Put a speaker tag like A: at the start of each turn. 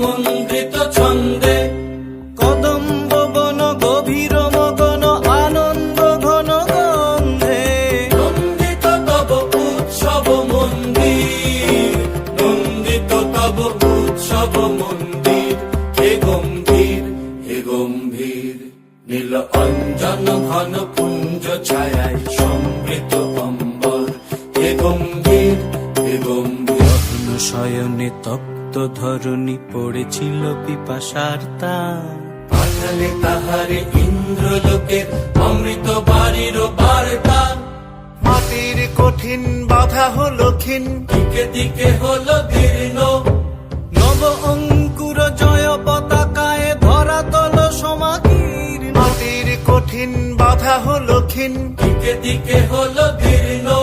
A: মন্ত্রিত ছন্দে।
B: কদম্ব বন গভীর মগন আনন্দ ঘন গন্ধে।
A: নন্দিত তব উৎসব মন্দির নন্দিত তব উৎসব মন্দির। হে গম্ভীর হে গম্ভীর নীল অঞ্জন ঘন পুঞ্জ ছায়ায় সমৃত অম্বর হে গম্ভীর হে গম্ভীর। শয়নে ধরণী পড়েছিল পিপাসার তা পাঠালে তাহারে ইন্দ্রলোকের অমৃত বাড়ির বার্তা।
C: মাটির কঠিন বাধা হলো ক্ষীণ।
A: দিকে দিকে হলো দীর্ণ।
B: নব অঙ্কুর জয় পতাকায় ধরা তল সমাগীর
C: মাটির কঠিন বাধা হলো ক্ষীণ।
A: দিকে দিকে হলো দীর্ণ।